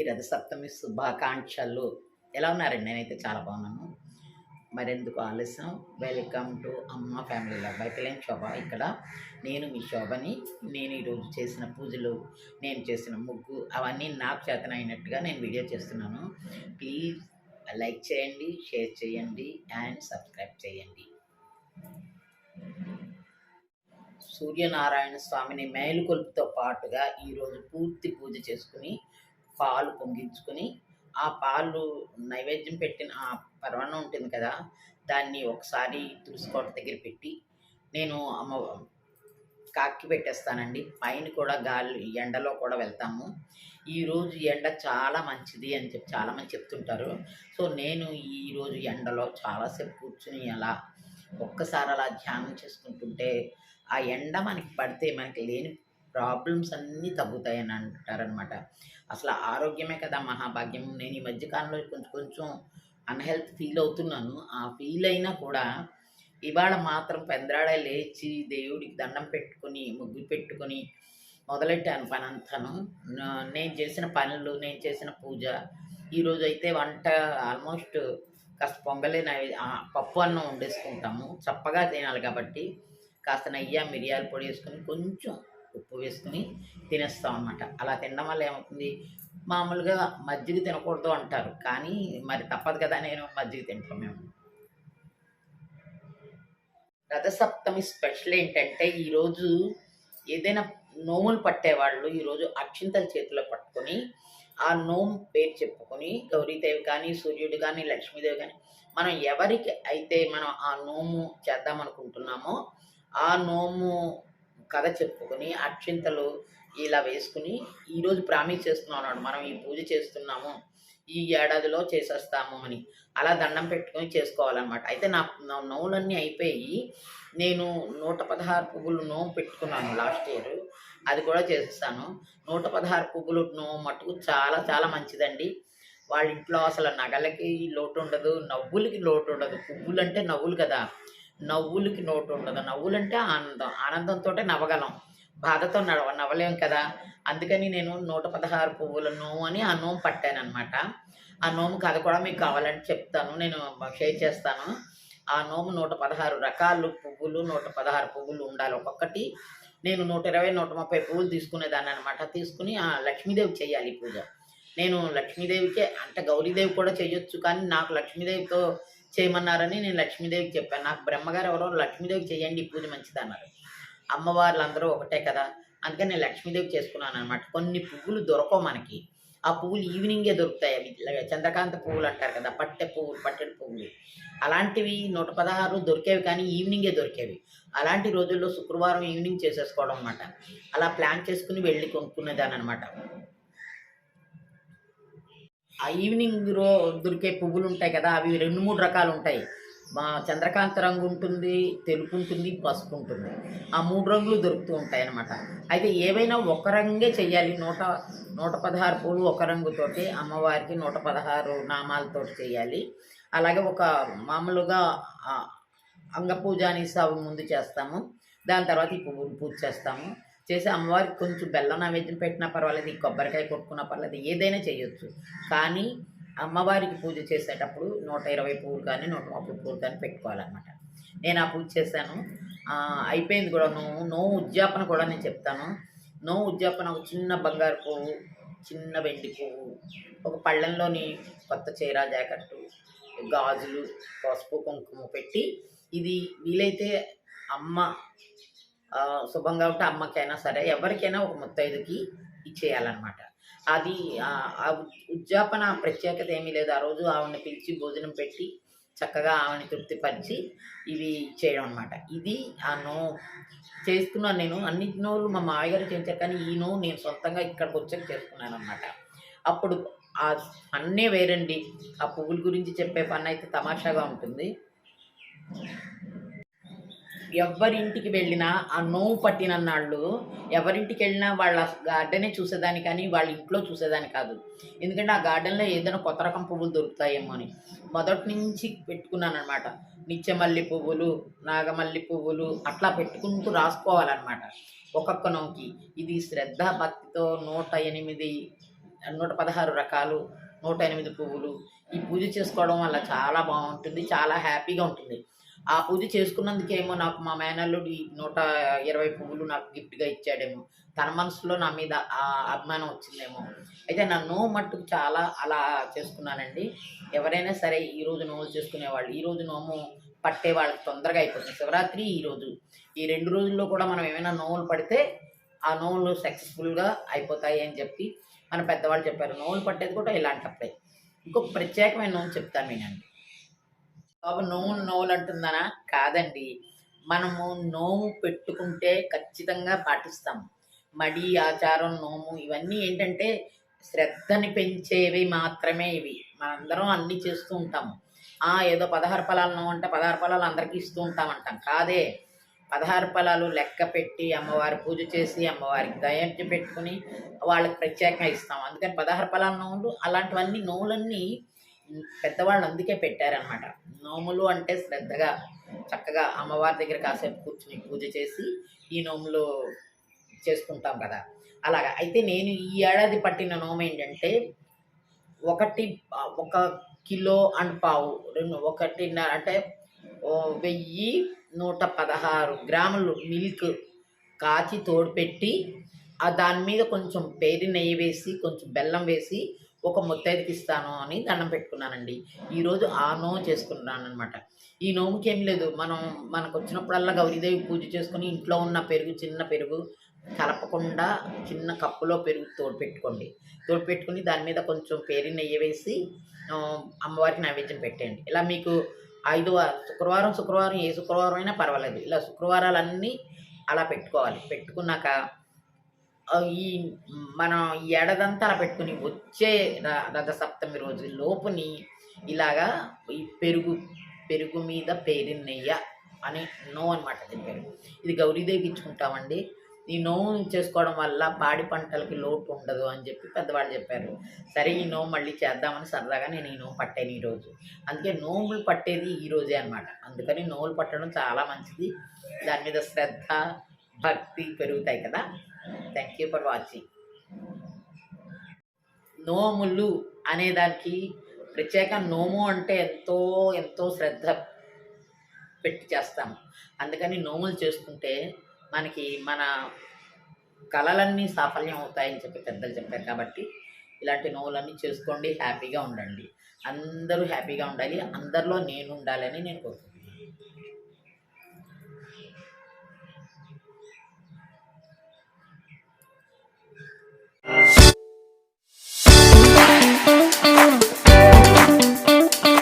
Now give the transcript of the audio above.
అందరికీ రథసప్తమి శుభాకాంక్షలు. ఎలా ఉన్నారండి? నేనైతే చాలా బాగున్నాను. మరెందుకు ఆలస్యం? వెల్కమ్ టు అమ్మ ఫ్యామిలీ లవ్ శోభ ఇక్కడ. నేను మీ శోభని నేను ఈరోజు చేసిన పూజలు నేను చేసిన ముగ్గు అవన్నీ నాకు అయినట్టుగా నేను వీడియో చేస్తున్నాను. ప్లీజ్ లైక్ చేయండి షేర్ చేయండి అండ్ సబ్స్క్రైబ్ చేయండి. సూర్యనారాయణ స్వామిని మేలుకొలుపుతో పాటుగా ఈరోజు పూర్తి పూజ చేసుకుని పాలు పొంగించుకొని ఆ పాలు నైవేద్యం పెట్టిన ఆ పర్వణం ఉంటుంది కదా దాన్ని ఒకసారి తులసికోట దగ్గర పెట్టి నేను అమ్మ కాకి పెట్టేస్తానండి. పైన కూడా గాలి ఎండలో కూడా వెళ్తాము. ఈరోజు ఎండ చాలా మంచిది అని చెప్పి చాలామంది చెప్తుంటారు. సో నేను ఈరోజు ఎండలో చాలాసేపు కూర్చుని అలా ఒక్కసారి అలా ధ్యానం చేసుకుంటుంటే ఆ ఎండ మనకి పడితే మనకి లేని ప్రాబ్లమ్స్ అన్నీ తగ్గుతాయని అంటారనమాట అసలు ఆరోగ్యమే కదా మహాభాగ్యం. నేను ఈ మధ్యకాలంలో కొంచెం కొంచెం అన్హెల్త్ ఫీల్ అవుతున్నాను. ఆ ఫీల్ అయినా కూడా ఇవాళ మాత్రం పెందరాడ లేచి దేవుడికి దండం పెట్టుకొని ముగ్గు పెట్టుకొని మొదలెట్టాను పని అంతాను నేను చేసిన పనులు నేను చేసిన పూజ ఈరోజు అయితే వంట ఆల్మోస్ట్ కాస్త పొంగలే ఆ, పప్పు అన్నం వండేసుకుంటాము. చప్పగా తినాలి కాబట్టి కాస్త నెయ్యి మిరియాల పొడి వేసుకొని కొంచెం ఉప్పు వేసుకుని తినేస్తాం అనమాట అలా తినడం వల్ల ఏమవుతుంది? మామూలుగా మజ్జిగ తినకూడదు అంటారు. కానీ మరి తప్పదు కదా నేను మజ్జిగ తింటాం మేము. రథసప్తమి స్పెషల్ ఏంటంటే ఈరోజు ఏదైనా నోములు పట్టేవాళ్ళు ఈరోజు అక్షింతల చేతిలో పట్టుకొని ఆ నోము పేరు చెప్పుకొని గౌరీదేవి కానీ సూర్యుడు కానీ లక్ష్మీదేవి కానీ మనం ఎవరికి అయితే మనం ఆ నోము చేద్దాం అనుకుంటున్నామో ఆ నోము కథ చెప్పుకొని అక్షింతలు ఇలా వేసుకుని ఈరోజు ప్రామిస్ చేస్తున్నాం అన్నాడు మనం ఈ పూజ చేస్తున్నాము ఈ ఏడాదిలో చేసేస్తాము అని. అలా దండం పెట్టుకొని చేసుకోవాలన్నమాట. అయితే నా నా నోవులన్నీ అయిపోయి నేను నూట పదహారు పువ్వులు నోము పెట్టుకున్నాను లాస్ట్ ఇయర్. అది కూడా చేసేస్తాను. నూట పదహారు పువ్వులు నోము మటుకు చాలా చాలా మంచిదండి. వాళ్ళ ఇంట్లో అసలు నగలకి లోటు ఉండదు నవ్వులకి లోటు ఉండదు. పువ్వులు అంటే నవ్వులు కదా. నవ్వులకి నోటు ఉండదు నవ్వులంటే ఆనందం. ఆనందంతో నవ్వగలం. బాధతో నడవ నవ్వలేం కదా? అందుకని నేను నూట పదహారు పువ్వుల నోము అని ఆ నోము పట్టానమాట ఆ నోము కథ కూడా మీకు కావాలంటే చెప్తాను. నేను షేర్ చేస్తాను. ఆ నోము నూట పదహారు రకాలు పువ్వులు నూట పదహారు పువ్వులు ఉండాలి. ఒక్కొక్కటి నేను నూట ఇరవై నూట ముప్పై పువ్వులు తీసుకునేదాన్ని అనమాట తీసుకుని ఆ లక్ష్మీదేవి చేయాలి పూజ. నేను లక్ష్మీదేవికే అంటే గౌరీదేవి కూడా చేయొచ్చు కానీ నాకు లక్ష్మీదేవితో చేయమన్నారని నేను లక్ష్మీదేవికి చెప్పాను. నాకు బ్రహ్మగారు ఎవరో లక్ష్మీదేవికి చేయండి ఈ పూజ మంచిది అన్నారు. అమ్మవార్లు అందరూ ఒకటే కదా? అందుకని నేను లక్ష్మీదేవి చేసుకున్నాను అనమాట కొన్ని పువ్వులు దొరకవు మనకి. ఆ పువ్వులు ఈవినింగే దొరుకుతాయి అవి. చంద్రకాంత పువ్వులు అంటారు కదా పట్టె పువ్వులు పట్టెడు పువ్వులు. అలాంటివి నూట పదహారు దొరికేవి కానీ ఈవినింగే దొరికేవి. అలాంటి రోజుల్లో శుక్రవారం ఈవినింగ్ చేసేసుకోవడం అనమాట అలా ప్లాన్ చేసుకుని వెళ్ళి కొనుక్కునేదాన్ని అనమాట ఈవినింగ్ రో దొరికే పువ్వులు ఉంటాయి కదా అవి రెండు మూడు రకాలు ఉంటాయి. మా చంద్రకాంత రంగు ఉంటుంది తెలుపు ఉంటుంది పసుపు ఉంటుంది. ఆ మూడు రంగులు దొరుకుతూ ఉంటాయి అన్నమాట. అయితే ఏవైనా ఒక రంగే చేయాలి నూట నూట పదహారు పూలు ఒక రంగుతోటి అమ్మవారికి నూట పదహారు నామాలతో చేయాలి అలాగే ఒక మామూలుగా అంగపూజ అనేసి అవి ముందు చేస్తాము. దాని తర్వాత ఈ పువ్వులు పూజ చేస్తాము. చేసి అమ్మవారికి కొంచెం బెల్లం నైవేద్యం పెట్టినా పర్వాలేదు కొబ్బరికాయ కొట్టుకున్నా పర్వాలేదు ఏదైనా చేయొచ్చు. కానీ అమ్మవారికి పూజ చేసేటప్పుడు నూట ఇరవై పూలు కానీ నూట ముప్పై పూలు కానీ పెట్టుకోవాలన్నమాట. నేను ఆ పూజ చేశాను. అయిపోయింది కూడా నువ్వు నో ఉద్యాపన కూడా నేను చెప్తాను. నో ఉద్యాపన ఒక చిన్న బంగారు పువ్వు చిన్న వెండి పువ్వు ఒక పళ్ళెంలోని కొత్త చీర జాకెట్టు గాజులు పసుపు కుంకుమ పెట్టి ఇది వీలైతే అమ్మ శుభంగా ఉంటే అమ్మకైనా సరే ఎవరికైనా ఒక ముత్తైదుకి ఇచ్చేయాలన్నమాట. అది ఆ ఉద్యాపన ప్రత్యేకత ఏమీ లేదు. ఆ రోజు ఆవిడని పిలిచి భోజనం పెట్టి చక్కగా ఆవిడని తృప్తిపరిచి ఇవి చేయడం అనమాట ఇది ఆ నో చేసుకున్నాను నేను. అన్ని నోలు మా మామయ్యగారు చేయించారు కానీ ఈ నో నేను సొంతంగా ఇక్కడికి వచ్చాక చేసుకున్నాను అనమాట అప్పుడు ఆ అన్నీ వేరండి. ఆ పువ్వుల గురించి చెప్పే పని అయితే తమాషాగా ఉంటుంది. ఎవరింటికి వెళ్ళినా ఆ నోవు పట్టిన నాళ్ళు ఎవరింటికి వెళ్ళినా వాళ్ళ గార్డెనే చూసేదాన్ని కానీ వాళ్ళ ఇంట్లో చూసేదాన్ని కాదు. ఎందుకంటే ఆ గార్డెన్లో ఏదైనా కొత్త రకం పువ్వులు దొరుకుతాయేమో అని. మొదటి నుంచి పెట్టుకున్నాను అనమాట నిత్యమల్లి పువ్వులు నాగమల్లి పువ్వులు అట్లా పెట్టుకుంటూ రాసుకోవాలన్నమాట. ఒక్కొక్క నోకి ఇది శ్రద్ధ భక్తితో నూట ఎనిమిది నూట పదహారు రకాలు నూట ఎనిమిది పువ్వులు. ఈ పూజ చేసుకోవడం వల్ల చాలా బాగుంటుంది చాలా హ్యాపీగా ఉంటుంది. ఆ పూజ చేసుకున్నందుకేమో నాకు మా మేనల్లుడు నూట ఇరవై పువ్వులు నాకు గిఫ్ట్గా ఇచ్చాడేమో. తన మనసులో నా మీద ఆ అభిమానం వచ్చిందేమో. అయితే నా నో మట్టుకు చాలా అలా చేసుకున్నానండి. ఎవరైనా సరే ఈరోజు రోజు నోములు చేసుకునేవాళ్ళు ఈరోజు నోము పట్టే వాళ్ళకి తొందరగా అయిపోతుంది. శివరాత్రి ఈ రోజు. ఈ రెండు రోజుల్లో కూడా మనం ఏమైనా నోములు పడితే ఆ నోములు సక్సెస్ఫుల్గా అయిపోతాయి అని చెప్పి మన పెద్దవాళ్ళు చెప్పారు. నోములు పట్టేది కూడా ఇలాంటప్పుడే. ఇంకొక ప్రత్యేకమైన నోము చెప్తాను నేనండి బాబు నోములు నోములు అంటుందనా కాదండి. మనము నోము పెట్టుకుంటే ఖచ్చితంగా పాటిస్తాం. మడి ఆచారం నోము ఇవన్నీ ఏంటంటే శ్రద్ధని పెంచేవి మాత్రమే ఇవి. మనందరం అన్నీ చేస్తూ ఉంటాము ఆ ఏదో పదహారు ఫలాలు నోము అంటే పదహారు ఫలాలు అందరికీ ఇస్తూ ఉంటాం అంటాం కాదే. పదహారు ఫలాలు లెక్క పెట్టి అమ్మవారి పూజ చేసి అమ్మవారికి దయంచి పెట్టుకుని వాళ్ళకి ప్రత్యేకంగా ఇస్తాం. అందుకని పదహారు ఫలాల నోములు అలాంటివన్నీ నోములన్నీ పెద్దవాళ్ళు అందుకే పెట్టారనమాట నోములు అంటే శ్రద్ధగా చక్కగా అమ్మవారి దగ్గర కాసేపు కూర్చుని పూజ చేసి ఈ నోములు చేసుకుంటాం కదా. అలాగా. అయితే నేను ఈ ఏడాది పట్టిన నోము ఏంటంటే ఒకటి ఒక కిలో అండ్ పావు రెండు ఒకటిన్నర అంటే వెయ్యి నూట పదహారు గ్రాములు మిల్క్ కాచి తోడుపెట్టి ఆ దాని మీద కొంచెం పేరు నెయ్యి వేసి కొంచెం బెల్లం వేసి ఒక ముత్తైదుకి ఇస్తాను అని దండం పెట్టుకున్నానండి. ఈరోజు ఆ నోము చేసుకున్నాను అనమాట ఈ నోముకి ఏం లేదు మనం మనకు వచ్చినప్పుడల్లా గౌరీదేవి పూజ చేసుకుని ఇంట్లో ఉన్న పెరుగు చిన్న పెరుగు కలపకుండా చిన్న కప్పులో పెరుగు తోడు పెట్టుకోండి. తోడు పెట్టుకుని దాని మీద కొంచెం పేరు నెయ్యి వేసి అమ్మవారికి నైవేద్యం పెట్టేయండి. ఇలా మీకు ఐదు శుక్రవారం శుక్రవారం ఏ శుక్రవారం అయినా పర్వాలేదు. ఇలా శుక్రవారాలన్నీ అలా పెట్టుకోవాలి. పెట్టుకున్నాక ఈ మనం ఎడదంతా అలా పెట్టుకుని వచ్చే రథసప్తమి రోజు లోపుని ఇలాగా ఈ పెరుగు పెరుగు మీద పేరు నెయ్య అని నో అనమాట దీని పేరు ఇది గౌరీదేవికి ఇచ్చుకుంటామండి. ఈ నోము చేసుకోవడం వల్ల పాడి పంటలకి లోటు ఉండదు అని చెప్పి పెద్దవాళ్ళు చెప్పారు. సరే ఈ నోము మళ్ళీ చేద్దామని సరదాగా నేను ఈ నోము పట్టాను ఈరోజు. అందుకే నోములు పట్టేది ఈ రోజే అనమాట అందుకని నోములు పట్టడం చాలా మంచిది. దాని మీద శ్రద్ధ భక్తి పెరుగుతాయి కదా. థ్యాంక్ యూ ఫర్ వాచింగ్ నోములు అనేదానికి ప్రత్యేక నోము అంటే ఎంతో ఎంతో శ్రద్ధ పెట్టి చేస్తాము. అందుకని నోములు చేసుకుంటే మనకి మన కళలన్నీ సాఫల్యం అవుతాయని చెప్పి పెద్దలు చెప్పారు కాబట్టి ఇలాంటి నోవులన్నీ చేసుకోండి హ్యాపీగా ఉండండి. అందరూ హ్యాపీగా ఉండాలి అందరిలో నేను ఉండాలని నేను కోరుకుంటున్నాను.